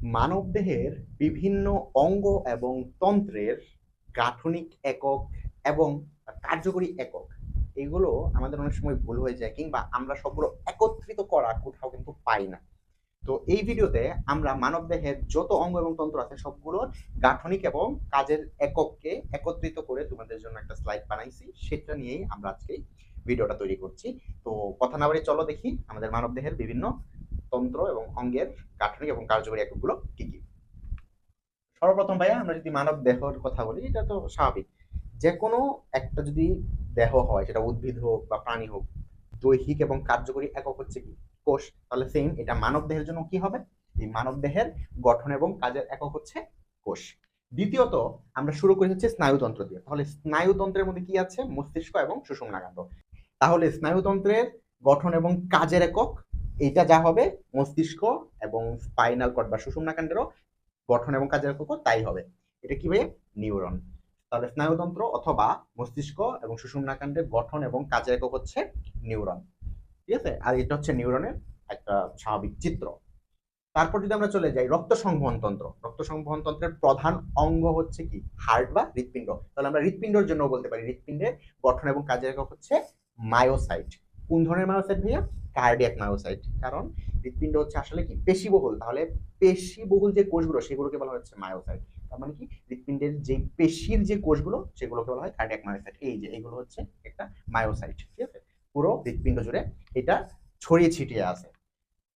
মানবদেহের বিভিন্ন অঙ্গ এবং তন্ত্রের গাঠনিক একক এবং কার্যকরী একক। এগুলো আমাদের অনেক সময় ভুল হয়ে যায় কিংবা আমরা সবগুলো একত্রিত করা কোথাও কিন্তু পাই না। তো এই ভিডিওতে আমরা মানবদেহের যত অঙ্গ এবং তন্ত্র আছে সবগুলোর গাঠনিক এবং কাজের একককে একত্রিত করে তোমাদের জন্য একটা স্লাইড বানাইছি। সেটা নিয়েই আমরা আজকে ভিডিওটা তৈরি করছি। তো কথা না বাড়ি চলো দেখি আমাদের মানবদেহের বিভিন্ন তন্ত্র এবং অঙ্গের গাঠনিক এবং কার্যকরী এককগুলো কি কি? সর্বপ্রথম ভাইয়া, আমরা যদি মানব দেহর কথা বলি, এটা তো স্বাভাবিক। যে কোনো একটা যদি দেহ হয়, সেটা উদ্ভিদ হোক বা প্রাণী হোক, দৈহিক এবং কার্যকরী একক হচ্ছে কি? কোষ। তাহলে সেম এটা মানব দেহের জন্য কি হবে? এই মানব দেহের গঠন এবং কাজের একক হচ্ছে কোষ। দ্বিতীয়ত, আমরা শুরু করি হচ্ছে স্নায়ুতন্ত্র দিয়ে। তাহলে স্নায়ুতন্ত্রের মধ্যে কি আছে? মস্তিষ্ক এবং সুষুম্নাকাণ্ড তাহলে স্নায়ুতন্ত্রের গঠন এবং কাজের একক এইটা যা হবে, মস্তিষ্ক এবং স্পাইনাল কর্ড বা সুষুম্নাকাণ্ডেরও গঠন এবং কাজের একক তাই হবে। এটা কি ভাই নিউরন। তাহলে স্নায়ুতন্ত্র অথবা মস্তিষ্ক এবং সুষুম্নাকাণ্ডের গঠন এবং কাজের একক হচ্ছে নিউরন। ঠিক আছে? আর এটা হচ্ছে নিউরনের একটা স্বাভাবিক চিত্র। তারপর যদি আমরা চলে যাই, রক্ত সংবহন তন্ত্র। রক্ত সংবহন তন্ত্রের প্রধান অঙ্গ হচ্ছে কি? হার্ট বা হৃৎপিণ্ড। তাহলে আমরা হৃৎপিণ্ডের জন্য বলতে পারি, হৃৎপিণ্ডের গঠন এবং কাজের একক হচ্ছে মায়োসাইট। কোন ধরনের মায়োসাইট ভাইয়া? কার্ডিয়াক মায়োসাইট কারণ হৃৎপিণ্ড হচ্ছে আসলে কি? পেশিবহুল। তাহলে পেশিবহুল যে কোষগুলো, সেগুলোকে বলা হচ্ছে মায়োসাইট তার মানে কি? হৃৎপিণ্ডের যে পেশির যে কোষগুলো, সেগুলোকে বলা হয় কার্ডিয়াক মায়োসাইট এই যে, এগুলো হচ্ছে একটা মায়োসাইট ঠিক আছে? পুরো হৃৎপিণ্ড জুড়ে এটা ছড়িয়ে ছিটিয়ে আছে।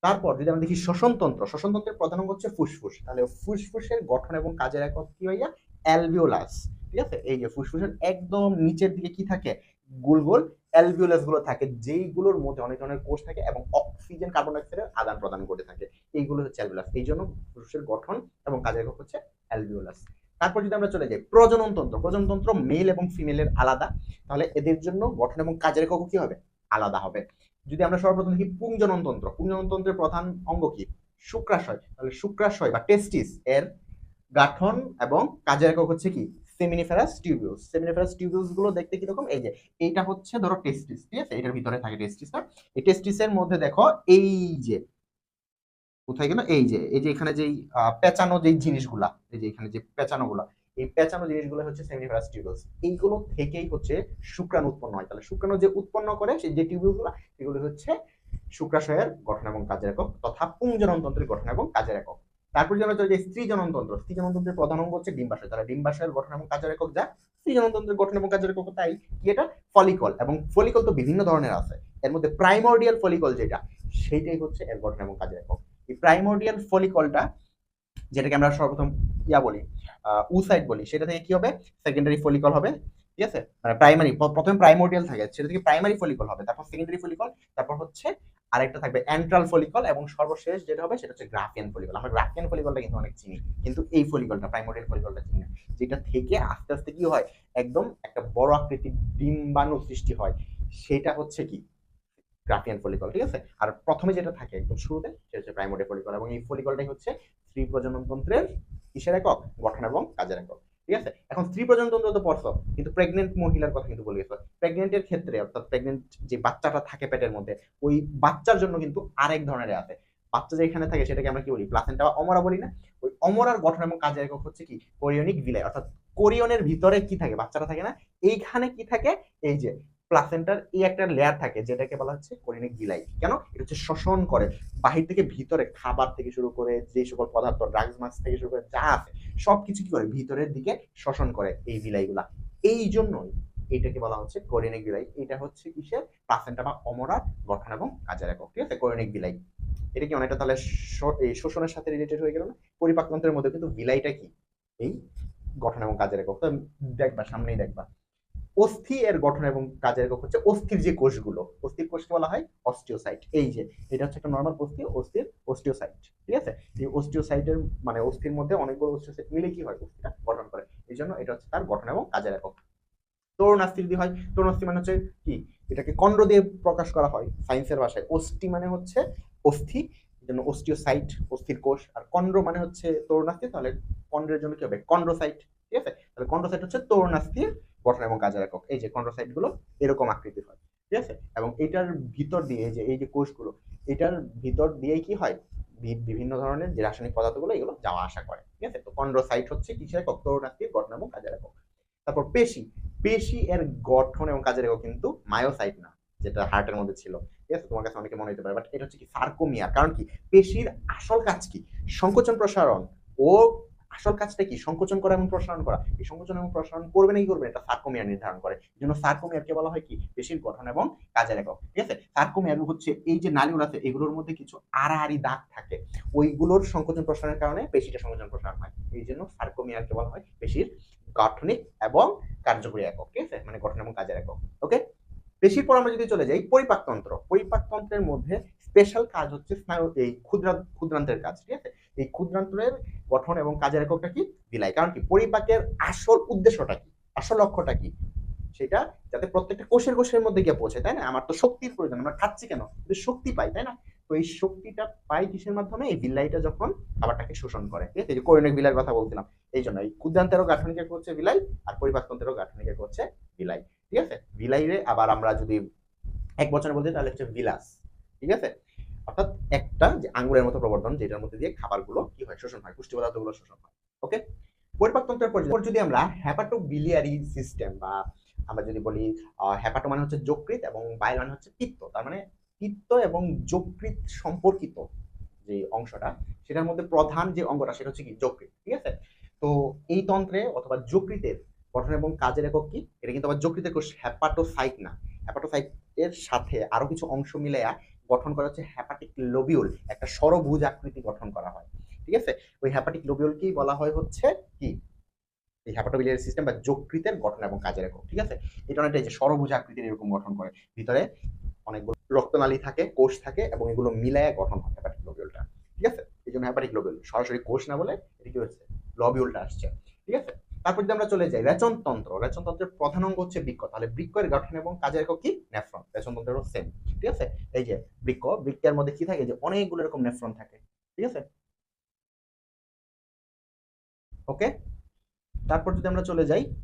তারপর যদি আমরা দেখি শ্বসনতন্ত্র, শ্বসনতন্ত্রের প্রধান অঙ্গ হচ্ছে ফুসফুস। তাহলে ফুসফুসের গঠন এবং কাজের একক কি ভাইয়া? অ্যালভিওলাস। ঠিক আছে? এই যে ফুসফুসের একদম নিচের দিকে কি থাকে? গোল গোল অ্যালভিওলাসগুলো থাকে, যেইগুলোর মধ্যে অনেক ধরনের কোষ থাকে এবং অক্সিজেন কার্বন ডাইঅক্সাইডের আদান প্রদান করে থাকে। এইগুলো হচ্ছে অ্যালভিওলাস এই জন্য ফুসফুসের গঠন এবং কাজের একক হচ্ছে অ্যালভিওলাস তারপর যদি আমরা চলে যাই, প্রজনন তন্ত্র। প্রজনন তন্ত্র মেল এবং ফিমেলের আলাদা। তাহলে এদের জন্য গঠন এবং কাজের একক কি হবে? আলাদা হবে। যদি আমরা সর্বপ্রথম দেখি পুংজনন তন্ত্র। পুংজনন তন্ত্রের প্রধান অঙ্গ কি? শুক্রাশয়। তাহলে শুক্রাশয় বা টেস্টিস এর গাঠন এবং কাজের একক হচ্ছে কি? সেমিনিফেরাস টিউবিউস সেমিনিফেরাস টিউবিউসগুলো দেখতে কীরকম? এই যে, এইটা হচ্ছে ধরো টেস্টিস ঠিক আছে? এটার ভিতরে থাকে টেস্টিসটা এই টেস্টিসের মধ্যে দেখো, এই যে, কোথায় গেল? এই যে এই যে এখানে যেই পেঁচানো যেই জিনিসগুলা, এই যে এখানে যে পেঁচানো গুলা এই পেঁচানো জিনিসগুলো হচ্ছে সেমিনিফেরাস টিউবিউলস এইগুলো থেকেই হচ্ছে শুক্রাণু উৎপন্ন হয়। তাহলে শুক্রাণু যে উৎপন্ন করে, সেই যে টিউবিউলগুলো সেগুলো হচ্ছে শুক্রাশয়ের গঠন এবং কাজের একক তথা পুংজনন তন্ত্রের গঠন এবং কাজের একক। তারপর যদি আমরা চলে যাই স্ত্রী জননতন্ত্র স্ত্রী জননতন্ত্রের প্রধান অঙ্গ হচ্ছে ডিম্বাশয়। তাহলে ডিম্বাশয়ের গঠন এবং কাজের একক যা? স্ত্রী জননতন্ত্রের গঠন এবং কাজের একক তাই কি এটা? ফলিকল। এবং ফলিকল তো বিভিন্ন ধরনের আছে। এর মধ্যে প্রাইমোর্ডিয়াল ফলিকল যেটা, সেইটাই হচ্ছে এর গঠন এবং কাজের একক। এই প্রাইমোর্ডিয়াল ফলিকলটা, যেটাকে আমরা সর্বপ্রথম ইয়া বলি উসাইড বলি, সেটা থেকে কি হবে? সেকেন্ডারি ফলিকল হবে। ঠিক আছে? মানে প্রাইমারি প্রথমে প্রাইমোর্ডিয়াল থাকে, সেটা থেকে প্রাইমারি ফলিকল হবে। তারপর সেকেন্ডারি ফলিকল, তারপর হচ্ছে আরেকটা থাকবে অ্যান্ট্রাল ফলিকল এবং সর্বশেষ যেটা হবে সেটা হচ্ছে গ্রাফিয়ান ফলিকল। আমরা গ্রাফিয়ান ফলিকলটা কিন্তু অনেক চিনি, কিন্তু এই ফলিকলটা প্রাইমোরিয়াল ফলিকলটা চিনি না। যেটা থেকে আস্তে আস্তে কি হয়, একদম একটা বড় আকৃতির ডিম্বাণু সৃষ্টি হয়, সেটা হচ্ছে কি? গ্রাফিয়ান ফলিকল, ঠিক আছে? আর প্রথমে যেটা থাকে একদম শুরুতে, সেটা হচ্ছে প্রাইমোরিয়াল ফলিকল এবং এই ফলিকলটাই হচ্ছে স্ত্রী প্রজনন তন্ত্রের কিসের একক? গঠন এবং কাজের একক, ঠিক আছে? এখন স্ত্রী প্রজনন তন্ত্র তো পড়ছো কিন্তু প্রেগনেন্ট মহিলার কথা কিন্তু বলে গেছো। প্রেগনেন্টের ক্ষেত্রে, অর্থাৎ প্রেগনেন্ট যে বাচ্চাটা থাকে পেটের মধ্যে, ওই বাচ্চার জন্য কিন্তু আরেক ধরনের আছে। বাচ্চা যেখানে থাকে সেটাকে আমরা কি বলি? প্লাসেন্টা বা অমরা বলি না? ওই অমরার গঠন এবং কাজের একক হচ্ছে কি? কোরিয়নিক বিলাই অর্থাৎ কোরিয়নের ভিতরে কি থাকে? বাচ্চাটা থাকে না? এইখানে কি থাকে? এই যে প্লাসেন্টার এই একটা লেয়ার থাকে যেটাকে বলা হচ্ছে কোরিয়নিক বিলাই কেন? এটা হচ্ছে শোষণ করে। বাহির থেকে ভিতরে খাবার থেকে শুরু করে যে সকল পদার্থ ড্রাগস মাছ থেকে শুরু করে যা আছে, সবকিছু কি করে? ভিতরের দিকে শোষণ করে এই বিলাইগুলা এই জন্যই এটাকে বলা হচ্ছে কোরিয়নিক বিলাই এটা হচ্ছে কিসের? প্লাসেন্টা বা অমরার গঠন এবং কাজের একক ঠিক আছে কোরিয়নিক বিলাই এটা কি অনেকটা তাহলে শোষণের সাথে রিলেটেড হয়ে গেল না? পরিপাকতন্ত্রের মধ্যে কিন্তু বিলাইটা কি? এই গঠন এবং কাজের একক তো দেখবা, সামনেই দেখবা। অস্থি এর গঠন এবং কাজের একক হচ্ছে অস্থির যে কোষগুলো। অস্থির কোষকে বলা হয় অস্টিওসাইট। এই যে, এটা হচ্ছে একটা নর্মাল অস্থি, অস্থির অস্টিওসাইট। ঠিক আছে? এই অস্টিওসাইটের মানে অস্থির মধ্যে অনেকগুলো অস্টিওসাইট মিলে কি হয়? অস্থিটা গঠন করে। এই জন্য এটা হচ্ছে তার গঠন এবং কাজের একক তরুণাস্থি যদি হয় তরুণাস্থি মানে হচ্ছে কি? এটাকে কন্ড দিয়ে প্রকাশ করা হয় সায়েন্সের ভাষায়। অস্থি মানে হচ্ছে অস্থি জন্য অস্টিওসাইট, অস্থির কোষ। আর কন্ড্র মানে হচ্ছে তরুণাস্থি, তাহলে কন্ড্রের জন্য কি হবে? কন্ড্রোসাইট, ঠিক আছে? তাহলে কন্ড্রোসাইট হচ্ছে তরুণাস্থির গঠন এবং কাজের একক। এই যে কন্ড্রোসাইটগুলো এরকম আকৃতির হয়, ঠিক আছে? এবং এটার ভিতর দিয়ে যে এই যে কোষগুলো, এটার ভিতর দিয়েই কি হয়? বিভিন্ন ধরনের যে রাসায়নিক পদার্থগুলো, এগুলো যাওয়া আসা করে, ঠিক আছে? তো কন্ড্রোসাইট হচ্ছে কিসের একক? তরুণাস্থির গঠন এবং কাজের একক। তারপর পেশি পেশি এর গঠন এবং কাজের একক কিন্তু মায়োসাইট না, যেটা হার্টের মধ্যে ছিল। ঠিক আছে? তোমার কাছে অনেকে মনে হতে পারে বাট এটা হচ্ছে কি সার্কোমিয়া কারণ কি? পেশির আসল কাজ কি? সংকোচন প্রসারণ। ও আসল কাজটা কি? সংকোচন করা এবং প্রসারণ করা। এই সংকোচন এবং প্রসারণ করবে না কি করবে? এটা সার্কোমিয়ার নির্ধারণ করে। এই জন্য সার্কোমিয়ারকে বলা হয় কি? পেশির গঠন এবং কাজের একক। ঠিক আছে? সার্কোমিয়ার হচ্ছে এই যে নালীগুলো আছে, এগুলোর মধ্যে কিছু আড়াআড়ি দাগ থাকে। ওইগুলোর সংকোচন প্রসারণের কারণে পেশিটা সংকোচন প্রসারণ হয়। এই জন্য সার্কোমিয়ারকে বলা হয় পেশির গাঠনিক এবং কার্যকরী একক, ঠিক আছে? মানে গঠন এবং কাজের একক ওকে পেশির পর আমরা যদি চলে যাই, পরিপাকতন্ত্র। পরিপাকতন্ত্রের মধ্যে স্পেশাল কাজ হচ্ছে স্নায়ু এই ক্ষুদ্রা ক্ষুদ্রান্তের কাজ, ঠিক আছে? এই ক্ষুদ্রান্তের গঠন এবং কাজের এককটা কি? বিলাই। কারণ কি? পরিপাকের আসল উদ্দেশ্যটা কি? আসল লক্ষ্যটা কি? সেটা যাতে প্রত্যেকটা কোষের কোষের মধ্যে গিয়ে পৌঁছে, তাই না? আমার তো শক্তির প্রয়োজন, আমরা খাচ্ছি কেন? শক্তি পাই, তাই না? তো এই শক্তিটা পাই কিসের মাধ্যমে? এই বিল্লাইটা যখন খাবারটাকে শোষণ করে, ঠিক আছে? যে কোরিনিক বিলাইয়ের কথা বলছিলাম, এই জন্য এই ক্ষুদ্রান্তেরও গাঠনিক একক হচ্ছে বিলাই আর পরিপাকতন্ত্রেরও গাঠনিক একক হচ্ছে বিলাই ঠিক আছে? বিলাইরে আবার আমরা যদি এক বছরের মধ্যে তাহলে হচ্ছে বিলাস, ঠিক আছে? অর্থাৎ একটা যে আঙ্গুরের মতো প্রবর্ধন যেটার মধ্যে দিয়ে খাবারগুলো কি হয়? শোষণ হয়, পুষ্টি পদার্থগুলো শোষণ হয়, ওকে? পরিপাকতন্ত্রের পর যদি- যদি আমরা হ্যাপাটো বিলিয়ারি সিস্টেম বা আমরা যদি বলি হ্যাপাটো মানে হচ্ছে যকৃত এবং বাইল মানে হচ্ছে পিত্ত, তার মানে পিত্ত এবং যকৃত সম্পর্কিত যে অংশটা, সেটার মধ্যে প্রধান যে অঙ্গটা, সেটা হচ্ছে কি যকৃত ঠিক আছে? তো এই তন্ত্রে অথবা যকৃতের গঠন এবং কাজের একক কি? এটা কিন্তু আবার যকৃতের কোষ হ্যাপাটোসাইট না। হ্যাপাটোসাইট এর সাথে আরও কিছু অংশ মিলে গঠন করা হচ্ছে হ্যাপাটিক লোবিউল একটা সরভুজ আকৃতি গঠন করা হয়, ঠিক আছে? ওই হ্যাপাটিক লোবিউলকেই বলা হয় হচ্ছে কি? এই হ্যাপাটোবিলিয়ারি সিস্টেম বা যকৃতের গঠন এবং কাজের একক, ঠিক আছে? এটা অনেকটা যে সরভুজ আকৃতির এরকম গঠন করে। ভিতরে অনেকগুলো রক্তনালী থাকে, কোষ থাকে এবং এগুলো মিলায় গঠন হয় হ্যাপাটিক লোবিউলটা ঠিক আছে? এই জন্য হ্যাপাটিক লোবিউল সরাসরি কোষ না বলে এটা কি হচ্ছে? লবিউলটা আসছে। ঠিক আছে? তারপর যদি আমরা চলে যাই, রেচনতন্ত্র। রেচনতন্ত্রের প্রধান অঙ্গ হচ্ছে বৃক্ক। তাহলে বৃক্কের গঠন এবং কাজের একক কি? নেফ্রন। রেচনতন্ত্রেরও সেম ঠিক আছে? এই যে বৃক্ক, বৃক্কের মধ্যে কি থাকে? যে অনেকগুলো এরকম নেফ্রন থাকে। ঠিক আছে? ওকে? তারপর যদি আমরা চলে যাই,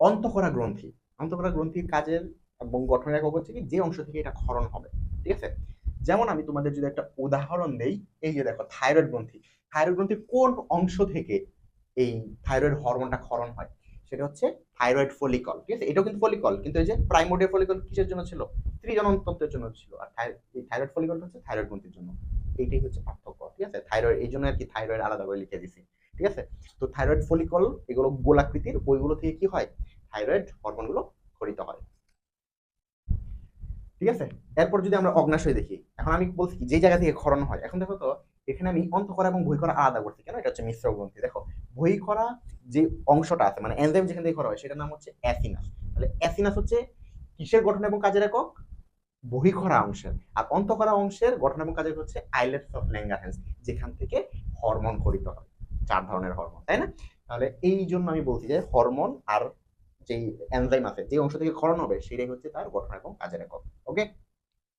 অন্তঃকরা গ্রন্থি। অন্তঃকরা গ্রন্থির কাজের এবং গঠনের একক হচ্ছে কি? যে অংশ থেকে এটা ক্ষরণ হবে। ঠিক আছে? যেমন আমি তোমাদের যদি একটা উদাহরণ দেই, এই যে দেখো থাইরয়েড গ্রন্থি। থাইরয়েড গ্রন্থির কোন অংশ থেকে এই থাইরয়েড হরমোনটা ক্ষরণ হয়? সেটা হচ্ছে থাইরয়েড ফলিকল ঠিক আছে? এটাও কিন্তু ফলিকল কিন্তু এই যে প্রাইমোডিয়াল ফলিকল কিসের জন্য ছিল? স্ত্রীজনতন্ত্রের জন্য ছিল। আর এই থাইরয়েড ফলিকলটা হচ্ছে থাইরয়েড গ্রন্থির জন্য। এইটাই হচ্ছে পার্থক্য, ঠিক আছে? থাইরয়েড এই জন্য আর কি থাইরয়েড আলাদা করে লিখে দিছি, ঠিক আছে? তো থাইরয়েড ফলিকল এগুলো গোলাকৃতির, ওইগুলো থেকে কি হয়? থাইরয়েড হরমোনগুলো খরিত হয়। ঠিক আছে? এরপর যদি আমরা অগ্নাশয় দেখি, এখন আমি বলছি কি, যে জায়গা থেকে ক্ষরণ হয়, এখন দেখো তো, এখানে আমি অন্তঃকরা এবং বহিকরা আলাদা করছি। কেন? এটা হচ্ছে মিশ্র গ্রন্থি। দেখো বহিকরা যে অংশটা আছে মানে এনজাইম যেখান থেকে করা হয়, সেটার নাম হচ্ছে অ্যাসিনাস তাহলে অ্যাসিনাস হচ্ছে কিসের গঠন এবং কাজের একক? বহিখরা অংশের। আর অন্তঃকরা অংশের গঠন এবং কাজের হচ্ছে আইলেটস অফ ল্যাঙ্গারহ্যান্স যেখান থেকে হরমোন খরিত হয়। চার ধরনের হরমোন, তাই না? তাহলে এই জন্য আমি বলছি যে হরমোন আর যেই এনজাইম আছে, যে অংশ থেকে ক্ষরণ হবে, সেটাই হচ্ছে তার গঠন এবং কাজের একক ওকে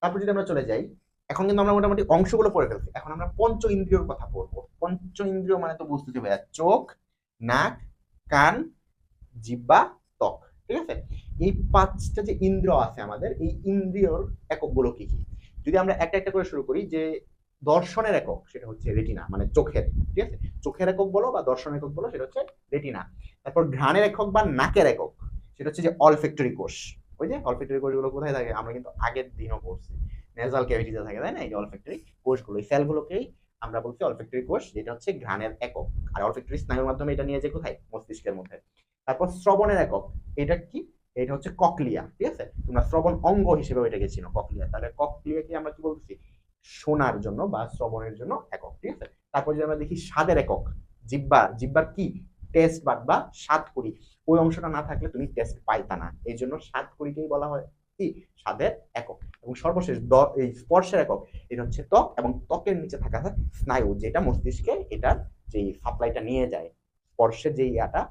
তারপর যদি আমরা চলে যাই, এখন কিন্তু আমরা মোটামুটি অংশগুলো পড়ে ফেলছি। এখন আমরা পঞ্চ ইন্দ্রিয়র কথা পড়ব। পঞ্চ ইন্দ্রিয় মানে তো বুঝতে ভাইয়া চোখ, নাক, কান জিব্বা ত্বক, ঠিক আছে? এই পাঁচটা যে ইন্দ্রিয় আছে আমাদের, এই ইন্দ্রিয়র এককগুলো কি কি? যদি আমরা একটা একটা করে শুরু করি যে দর্শনের একক, সেটা হচ্ছে রেটিনা মানে চোখের, ঠিক আছে? চোখের একক বলো বা দর্শনের একক বলো, সেটা হচ্ছে রেটিনা তারপর ঘ্রাণের একক বা নাকের একক, সেটা হচ্ছে যে অলফ্যাক্টরি কোষ। ওই যে অলফ্যাক্টরি কোষগুলো কোথায় থাকে? আমরা কিন্তু আগের দিনও পড়ছি। নেজাল ক্যাভিটিতে থাকে, তাই না? এই যে অলফ্যাক্টরি কোষগুলো, এই সেলগুলোকেই আমরা বলছি অলফেক্টরি কোষ, যেটা হচ্ছে ঘ্রাণের একক। আর অলফেক্টরি স্নায়ুর মাধ্যমে এটা নিয়ে যে কোথায়? মস্তিষ্কের মধ্যে। তারপর শ্রবণের একক, এটা কি? এটা হচ্ছে ককলিয়া, ঠিক আছে? তোমরা শ্রবণ অঙ্গ হিসেবে এটাকে চিনো, ককলিয়া। তাহলে ককলিয়াকে আমরা কি বলতেছি? শোনার জন্য বা শ্রবণের জন্য একক, ঠিক আছে? তারপর যদি আমরা দেখি স্বাদের একক জিব্বা জিব্বার কি? টেস্ট বাদ বা স্বাদ করি। ওই অংশটা না থাকলে তুমি টেস্ট পাইতা না। এই জন্য স্বাদ করিকেই বলা হয়, কি? স্বাদের একক। এবং সর্বশেষ দ- এই স্পর্শের একক, এটা হচ্ছে ত্বক এবং ত্বকের নিচে থাকা স্নায়ু, যেটা মস্তিষ্কে এটার যে সাপ্লাইটা নিয়ে যায় স্পর্শের যে ইয়াটা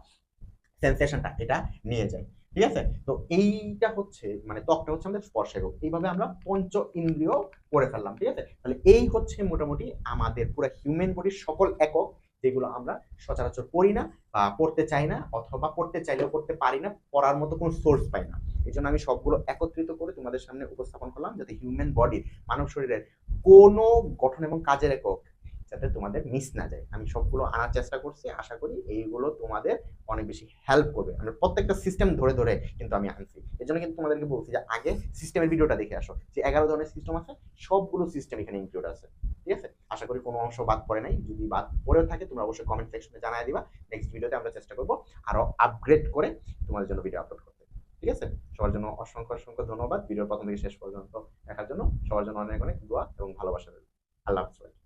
সেন্সেশনটা এটা নিয়ে যায়। ঠিক আছে? তো এইটা হচ্ছে মানে ত্বকটা হচ্ছে আমাদের স্পর্শের রোগ। এইভাবে আমরা পঞ্চ ইন্দ্রিয় করে ফেললাম, ঠিক আছে? তাহলে এই হচ্ছে মোটামুটি আমাদের পুরো হিউম্যান বডির সকল একক যেগুলো আমরা সচরাচর পড়ি না বা পড়তে চাই না অথবা পড়তে চাইলেও পড়তে পারি না, পড়ার মতো কোনো সোর্স পাই না। এই জন্য আমি সবগুলো একত্রিত করে তোমাদের সামনে উপস্থাপন করলাম যাতে হিউম্যান বডির মানব শরীরের কোনো গঠন এবং কাজের একক যাতে তোমাদের মিস না যায়। আমি সবগুলো আনার চেষ্টা করছি, আশা করি এইগুলো তোমাদের অনেক বেশি হেল্প করবে। আমরা প্রত্যেকটা সিস্টেম ধরে ধরে কিন্তু আমি আনছি। এর জন্য কিন্তু তোমাদেরকে বলছি যে আগে সিস্টেমের ভিডিওটা দেখে আসো। যে এগারো ধরনের সিস্টেম আছে, সবগুলো সিস্টেম এখানে ইনক্লুড আছে। ঠিক আছে? আশা করি কোনো অংশ বাদ পড়ে নাই। যদি বাদ পড়েও থাকে, তোমরা অবশ্যই কমেন্ট সেকশনে জানাই দিবা। নেক্সট ভিডিওতে আমরা চেষ্টা করব আরও আপগ্রেড করে তোমাদের জন্য ভিডিও আপলোড করতে। ঠিক আছে? সবার জন্য অসংখ্য অসংখ্য ধন্যবাদ। ভিডিওর প্রথম থেকে শেষ পর্যন্ত দেখার জন্য সবার জন্য অনেক অনেক দোয়া এবং ভালোবাসা রইল। আল্লাহ হাফিজ।